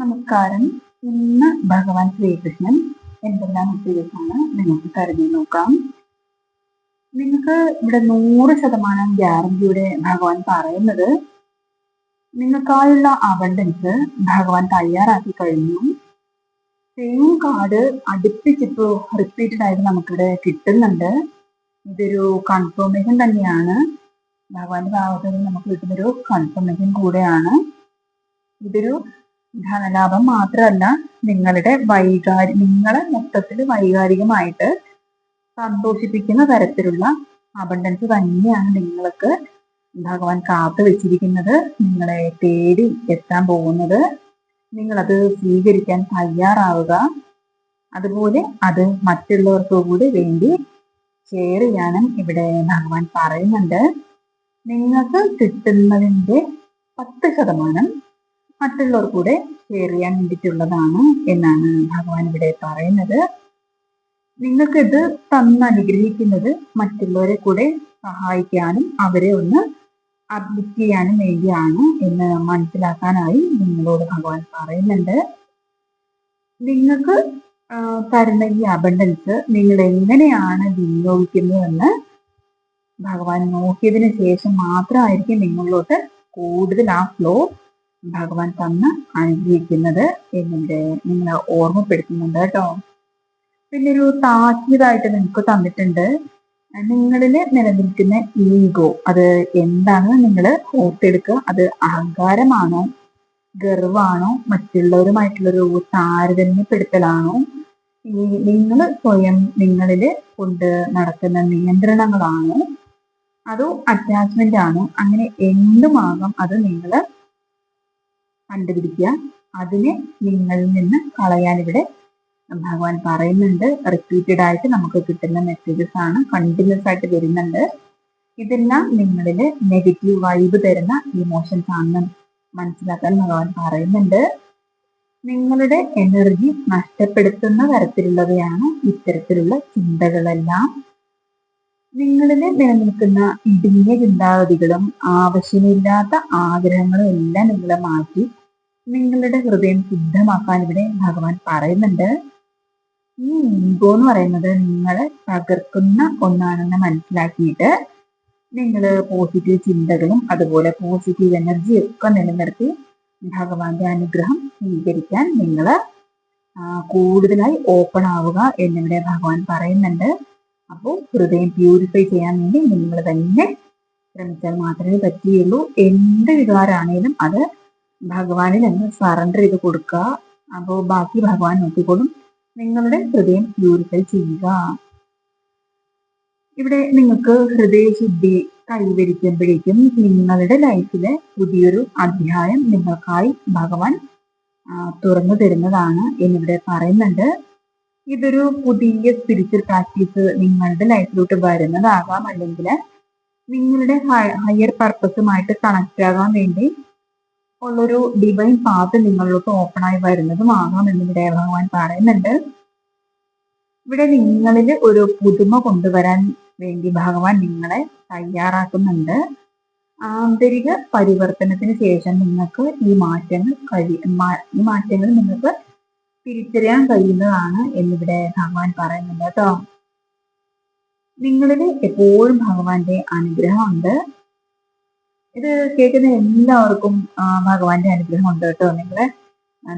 നമസ്കാരം. ഇന്ന് ഭഗവാൻ ശ്രീകൃഷ്ണൻ എന്തെല്ലാം മെസ്സേജസാണ് നിങ്ങൾക്ക് കരുതി നോക്കാം. നിങ്ങൾക്ക് ഇവിടെ നൂറ് ശതമാനം ഗ്യാരണ്ടിയുടെ ഭഗവാൻ പറയുന്നത് നിങ്ങൾക്കായുള്ള അബണ്ടൻസ് ഭഗവാൻ തയ്യാറാക്കി കഴിഞ്ഞു. സെയിം കാർഡ് അടുപ്പിച്ചിപ്പോ റിപ്പീറ്റഡ് ആയിട്ട് നമുക്കിവിടെ കിട്ടുന്നുണ്ട്. ഇതൊരു കൺഫർമേഷൻ തന്നെയാണ്. ഭഗവാന്റെ ഭാഗത്ത് നിന്ന് നമുക്ക് കിട്ടുന്നൊരു കൺഫർമേഷൻ കൂടെയാണ്. ഇതൊരു ധനലാഭം മാത്രമല്ല നിങ്ങളുടെ വൈകാരി നിങ്ങളെ മൊത്തത്തിൽ വൈകാരികമായിട്ട് സന്തോഷിപ്പിക്കുന്ന തരത്തിലുള്ള അബണ്ടൻസ് തന്നെയാണ് നിങ്ങൾക്ക് ഭഗവാൻ കാത്തു വെച്ചിരിക്കുന്നത്. നിങ്ങളെ തേടി എത്താൻ പോകുന്നത്. നിങ്ങളത് സ്വീകരിക്കാൻ തയ്യാറാവുക. അതുപോലെ അത് മറ്റുള്ളവർക്ക് കൂടി വേണ്ടി ഷെയർ ചെയ്യാനും ഇവിടെ ഭഗവാൻ പറയുന്നുണ്ട്. നിങ്ങൾക്ക് കിട്ടുന്നതിന്റെ പത്ത് ശതമാനം മറ്റുള്ളവർ കൂടെ ഷെയർ ചെയ്യാൻ വേണ്ടിയിട്ടുള്ളതാണ് എന്നാണ് ഭഗവാൻ ഇവിടെ പറയുന്നത്. നിങ്ങൾക്ക് ഇത് തന്ന് അനുഗ്രഹിക്കുന്നത് മറ്റുള്ളവരെ കൂടെ സഹായിക്കാനും അവരെ ഒന്ന് അഡ്മിറ്റ് ചെയ്യാനും വേണ്ടിയാണ് എന്ന് മനസ്സിലാക്കാനായി നിങ്ങളോട് ഭഗവാൻ പറയുന്നുണ്ട്. നിങ്ങൾക്ക് തരുന്ന ഈ അബണ്ടൻസ് നിങ്ങൾ എങ്ങനെയാണ് വിനിയോഗിക്കുന്നതെന്ന് ഭഗവാൻ നോക്കിയതിന് ശേഷം മാത്രമായിരിക്കും നിങ്ങളിലോട്ട് കൂടുതൽ ആ ഫ്ലോ ഭഗവാൻ തന്ന് അനുഗ്രഹിക്കുന്നത് എന്നിവിടെ നിങ്ങളെ ഓർമ്മപ്പെടുത്തുന്നുണ്ട് കേട്ടോ. പിന്നെ ഒരു താക്കീതായിട്ട് നിങ്ങൾക്ക് തന്നിട്ടുണ്ട്. നിങ്ങളിൽ നിലനിൽക്കുന്ന ഈഗോ അത് എന്താണ് നിങ്ങൾ ഓർത്തെടുക്കുക. അത് അഹങ്കാരമാണോ ഗർവാണോ മറ്റുള്ളവരുമായിട്ടുള്ളൊരു താരതമ്യപ്പെടുത്തലാണോ? ഈ നിങ്ങൾ സ്വയം നിങ്ങളിൽ കൊണ്ട് നടക്കുന്ന നിയന്ത്രണങ്ങളാണോ? അതോ അറ്റാച്ച്മെന്റ് ആണോ? അങ്ങനെ എന്തുമാകാം അത് നിങ്ങൾ കണ്ടുപിടിക്കുക. അതിനെ നിങ്ങളിൽ നിന്ന് കളയാൻ ഇവിടെ ഭഗവാൻ പറയുന്നുണ്ട്. റിപ്പീറ്റഡ് ആയിട്ട് നമുക്ക് കിട്ടുന്ന മെസ്സേജസ് ആണ്. കണ്ടിന്യൂസ് ആയിട്ട് വരുന്നുണ്ട്. ഇതെല്ലാം നിങ്ങളിൽ നെഗറ്റീവ് വൈബ് തരുന്ന ഇമോഷൻസ് ആണെന്ന് മനസ്സിലാക്കാൻ ഭഗവാൻ പറയുന്നുണ്ട്. നിങ്ങളുടെ എനർജി നഷ്ടപ്പെടുത്തുന്ന തരത്തിലുള്ളവയാണ് ഇത്തരത്തിലുള്ള ചിന്തകളെല്ലാം. നിങ്ങളിൽ നിലനിൽക്കുന്ന ഇടുങ്ങിയ ചിന്താഗതികളും ആവശ്യമില്ലാത്ത ആഗ്രഹങ്ങളും എല്ലാം നിങ്ങളെ മാറ്റി നിങ്ങളുടെ ഹൃദയം ശുദ്ധമാക്കാൻ ഇവിടെ ഭഗവാൻ പറയുന്നുണ്ട്. ഈ ഈഗോ എന്ന് പറയുന്നത് നിങ്ങളെ തകർക്കുന്ന ഒന്നാണെന്ന് മനസ്സിലാക്കിയിട്ട് നിങ്ങൾ പോസിറ്റീവ് ചിന്തകളും അതുപോലെ പോസിറ്റീവ് എനർജിയും ഒക്കെ നിലനിർത്തി ഭഗവാന്റെ അനുഗ്രഹം സ്വീകരിക്കാൻ നിങ്ങൾ കൂടുതലായി ഓപ്പൺ ആവുക എന്നിവിടെ ഭഗവാൻ പറയുന്നുണ്ട്. അപ്പോൾ ഹൃദയം പ്യൂരിഫൈ ചെയ്യാൻ വേണ്ടി നിങ്ങൾ തന്നെ ശ്രമിച്ചാൽ മാത്രമേ പറ്റുകയുള്ളൂ. എന്ത് വികാരാണേലും അത് ഭഗവാനിൽ അങ്ങ് സറണ്ടർ ചെയ്ത് കൊടുക്കുക. അപ്പോൾ ബാക്കി ഭഗവാൻ നോക്കിക്കോളും. നിങ്ങളുടെ ഹൃദയം പ്യൂരിഫൈ ചെയ്യുക. ഇവിടെ നിങ്ങൾക്ക് ഹൃദയശുദ്ധി കൈവരിക്കുമ്പോഴേക്കും നിങ്ങളുടെ ലൈഫിലെ പുതിയൊരു അധ്യായം നിങ്ങൾക്കായി ഭഗവാൻ തുറന്നു തരുന്നതാണ് എന്നിവിടെ പറയുന്നുണ്ട്. ഇതൊരു പുതിയ സ്പിരിച്വൽ പ്രാക്ടീസ് നിങ്ങളുടെ ലൈഫിലോട്ട് വരുന്നതാകാം. അല്ലെങ്കിൽ നിങ്ങളുടെ ഹയർ പർപ്പസുമായിട്ട് കണക്റ്റ് ആകാൻ വേണ്ടി ഉള്ളൊരു ഡിവൈൻ പാത്ത് നിങ്ങളിലോട്ട് ഓപ്പൺ ആയി എന്ന് ഇവിടെ ഭഗവാൻ പറയുന്നുണ്ട്. ഇവിടെ നിങ്ങളിൽ ഒരു പുതുമ കൊണ്ടുവരാൻ വേണ്ടി ഭഗവാൻ നിങ്ങളെ തയ്യാറാക്കുന്നുണ്ട്. ആന്തരിക പരിവർത്തനത്തിന് ശേഷം നിങ്ങൾക്ക് ഈ മാറ്റങ്ങൾ കഴി ഈ മാറ്റങ്ങൾ നിങ്ങൾക്ക് തിരിച്ചറിയാൻ കഴിയുന്നതാണ് എന്നിവിടെ ഭഗവാൻ പറയുന്നുണ്ട് കേട്ടോ. നിങ്ങളിൽ എപ്പോഴും ഭഗവാന്റെ അനുഗ്രഹമുണ്ട്. ഇത് കേൾക്കുന്ന എല്ലാവർക്കും ഭഗവാന്റെ അനുഗ്രഹം ഉണ്ട് കേട്ടോ നിങ്ങളെ.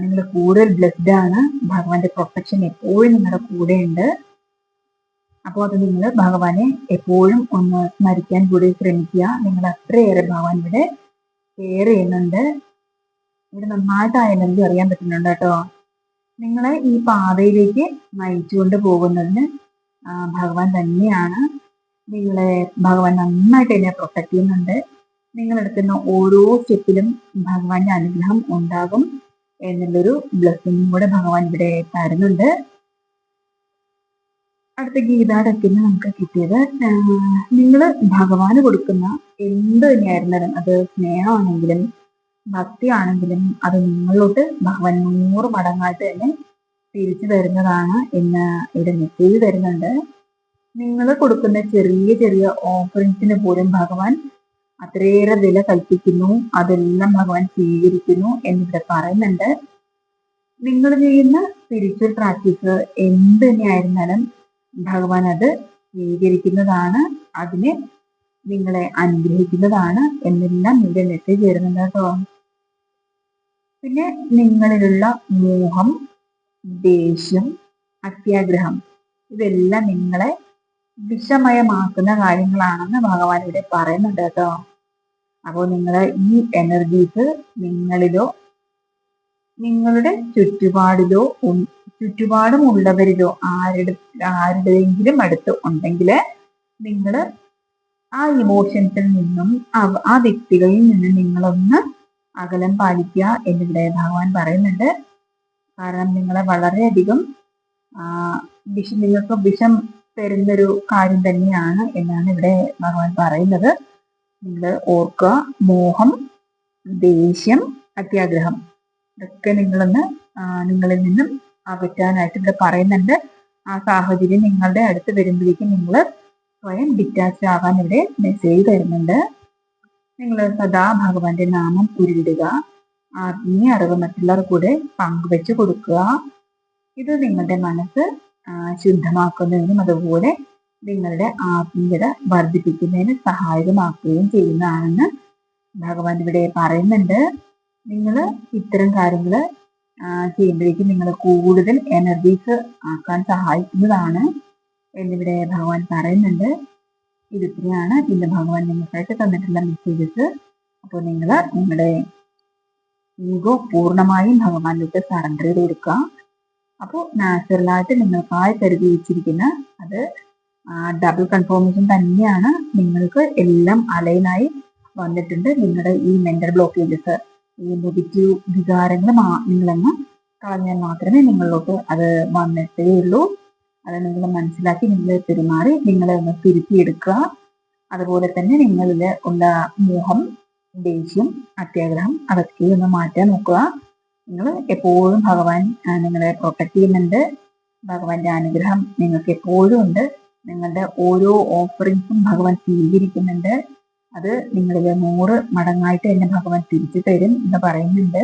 നിങ്ങൾ കൂടുതൽ ബ്ലെസ്ഡ് ആണ്. ഭഗവാന്റെ പ്രൊട്ടക്ഷൻ എപ്പോഴും നിങ്ങളുടെ കൂടെ ഉണ്ട്. അപ്പോൾ അത് നിങ്ങൾ ഭഗവാനെ എപ്പോഴും ഒന്ന് സ്മരിക്കാൻ കൂടി ശ്രമിക്കുക. നിങ്ങൾ അത്രയേറെ ഭഗവാൻ ഇവിടെ കെയർ ചെയ്യുന്നുണ്ട്. ഇവിടെ നന്നായിട്ട് ആ അറിയാൻ പറ്റുന്നുണ്ട് കേട്ടോ. നിങ്ങളെ ഈ പാതയിലേക്ക് നയിച്ചുകൊണ്ട് പോകുന്നതിന് ഭഗവാൻ തന്നെയാണ്. നിങ്ങളെ ഭഗവാൻ നന്നായിട്ട് എന്നെ പ്രൊട്ടക്ട് ചെയ്യുന്നുണ്ട്. നിങ്ങൾ എടുക്കുന്ന ഓരോ സ്റ്റെപ്പിലും ഭഗവാന്റെ അനുഗ്രഹം ഉണ്ടാകും എന്നുള്ളൊരു ബ്ലെസ്സിങ്ങും കൂടെ ഭഗവാൻ ഇവിടെ തരുന്നുണ്ട്. അടുത്ത ഗീതാടക്കിന് നമുക്ക് കിട്ടിയത് നിങ്ങൾ ഭഗവാന് കൊടുക്കുന്ന എന്ത് തന്നെയായിരുന്നാലും അത് സ്നേഹമാണെങ്കിലും ഭക്തിയാണെങ്കിലും അത് നിങ്ങളിലോട്ട് ഭഗവാൻ നൂറ് മടങ്ങായിട്ട് തന്നെ തിരിച്ചു തരുന്നതാണ് എന്ന് ഇവിടെ മെസ്സേജ് തരുന്നുണ്ട്. നിങ്ങൾ കൊടുക്കുന്ന ചെറിയ ചെറിയ ഓഫറിങ്സിന് പോലും ഭഗവാൻ അത്രയേറെ വില കൽപ്പിക്കുന്നു. അതെല്ലാം ഭഗവാൻ സ്വീകരിക്കുന്നു എന്നിവിടെ പറയുന്നുണ്ട്. നിങ്ങൾ ചെയ്യുന്ന സ്പിരിച്വൽ പ്രാക്ടീസ് എന്ത് തന്നെയായിരുന്നാലും ഭഗവാൻ അത് സ്വീകരിക്കുന്നതാണ്. അതിനെ നിങ്ങളെ അനുഗ്രഹിക്കുന്നതാണ് എന്നെല്ലാം ഇവിടെ മെസ്സേജ് വരുന്നുണ്ട് കേട്ടോ. പിന്നെ നിങ്ങളിലുള്ള മോഹം ദേഷ്യം അത്യാഗ്രഹം ഇതെല്ലാം നിങ്ങളെ വിഷമയമാക്കുന്ന കാര്യങ്ങളാണെന്ന് ഭഗവാൻ ഇവിടെ പറയുന്നുണ്ട് കേട്ടോ. അപ്പോൾ നിങ്ങൾ ഈ എനർജീസ് നിങ്ങളിലോ നിങ്ങളുടെ ചുറ്റുപാടിലോ ചുറ്റുപാടും ഉള്ളവരിലോ ആരുടെ ആരുടെയെങ്കിലും അടുത്ത് ഉണ്ടെങ്കിൽ നിങ്ങൾ ആ ഇമോഷൻസിൽ നിന്നും ആ വ്യക്തികളിൽ നിന്നും നിങ്ങളൊന്ന് അകലം പാലിക്കുക എന്നിവിടെ ഭഗവാൻ പറയുന്നുണ്ട്. കാരണം നിങ്ങളെ വളരെയധികം വിഷം നിങ്ങൾക്ക് വിഷം തരുന്നൊരു കാര്യം തന്നെയാണ് എന്നാണ് ഇവിടെ ഭഗവാൻ പറയുന്നത്. നിങ്ങൾ ഓർക്കുക മോഹം ദേഷ്യം അത്യാഗ്രഹം. ഇതൊക്കെ നിങ്ങളൊന്ന് നിങ്ങളിൽ നിന്നും അകറ്റാനായിട്ട് ഇവിടെ പറയുന്നുണ്ട്. ആ സാഹചര്യം നിങ്ങളുടെ അടുത്ത് വരുമ്പോഴേക്കും നിങ്ങൾ സ്വയം ഡിറ്റാച്ച് ആകാൻ ഇവിടെ മെസ്സേജ് തരുന്നുണ്ട്. നിങ്ങൾ സദാ ഭഗവാന്റെ നാമം ഉരുവിടുക. ആത്മീയ അറിവ് മറ്റുള്ളവർ കൂടെ പങ്കുവെച്ച് കൊടുക്കുക. ഇത് നിങ്ങളുടെ മനസ്സ് ശുദ്ധമാക്കുന്നതിനും അതുപോലെ നിങ്ങളുടെ ആത്മീയത വർദ്ധിപ്പിക്കുന്നതിന് സഹായകമാക്കുകയും ചെയ്യുന്നതാണെന്ന് ഭഗവാൻ ഇവിടെ പറയുന്നുണ്ട്. നിങ്ങൾ ഇത്തരം കാര്യങ്ങൾ ചെയ്യുമ്പോഴേക്കും നിങ്ങൾ കൂടുതൽ എനർജീസ് ആക്കാൻ സഹായിക്കുന്നതാണ് എന്നിവിടെ ഭഗവാൻ പറയുന്നുണ്ട്. ഇതിത്രയാണ് ഇന്ന് ഭഗവാൻ നിങ്ങൾക്കായിട്ട് തന്നിട്ടുള്ള മെസ്സേജസ് അപ്പോൾ നിങ്ങൾ നിങ്ങളുടെ ഈഗോ പൂർണമായും ഭഗവാനിലേക്ക് സറണ്ടർ ചെയ്ത് കൊടുക്കുക. അപ്പോൾ നാച്ചുറലായിട്ട് നിങ്ങൾക്കായി കരുതി വെച്ചിരിക്കുന്ന അത് ഡബിൾ കൺഫോർമേഷൻ തന്നെയാണ് നിങ്ങൾക്ക് എല്ലാം അലൈനായി വന്നിട്ടുണ്ട്. നിങ്ങളുടെ ഈ മെന്റൽ ബ്ലോക്കേജസ് ഈ നെഗറ്റീവ് വികാരങ്ങൾ നിങ്ങളെന്ന് കളഞ്ഞാൽ മാത്രമേ നിങ്ങളിലോട്ട് അത് വന്നിട്ടേ ഉള്ളൂ അത് നിങ്ങൾ മനസ്സിലാക്കി നിങ്ങൾ പെരുമാറി നിങ്ങളെ ഒന്ന് തിരുത്തിയെടുക്കുക. അതുപോലെ തന്നെ നിങ്ങളിൽ ഉള്ള മോഹം ദേഷ്യം അത്യാഗ്രഹം അതൊക്കെ ഒന്ന് മാറ്റാൻ നോക്കുക. നിങ്ങൾ എപ്പോഴും ഭഗവാൻ നിങ്ങളെ പ്രൊട്ടക്ട് ചെയ്യുന്നുണ്ട്. ഭഗവാന്റെ അനുഗ്രഹം നിങ്ങൾക്ക് എപ്പോഴും ഉണ്ട്. നിങ്ങളുടെ ഓരോ ഓഫറിങ്സും ഭഗവാൻ സ്വീകരിക്കുന്നുണ്ട്. അത് നിങ്ങളിൽ നൂറ് മടങ്ങായിട്ട് എന്നെ ഭഗവാൻ തിരിച്ചു തരും എന്ന് പറയുന്നുണ്ട്.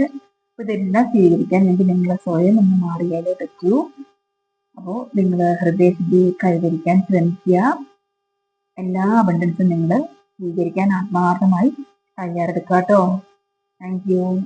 അപ്പൊ ഇതെല്ലാം സ്വീകരിക്കാൻ വേണ്ടി നിങ്ങൾ സ്വയം ഒന്ന് മാറിയാലേ പറ്റൂ. അപ്പോൾ നിങ്ങൾ ഹൃദയശുദ്ധി കൈവരിക്കാൻ ശ്രമിക്കുക. എല്ലാ അബണ്ടൻസും നിങ്ങൾ സ്വീകരിക്കാൻ ആത്മാർത്ഥമായി തയ്യാറെടുക്കാട്ടോ താങ്ക് യു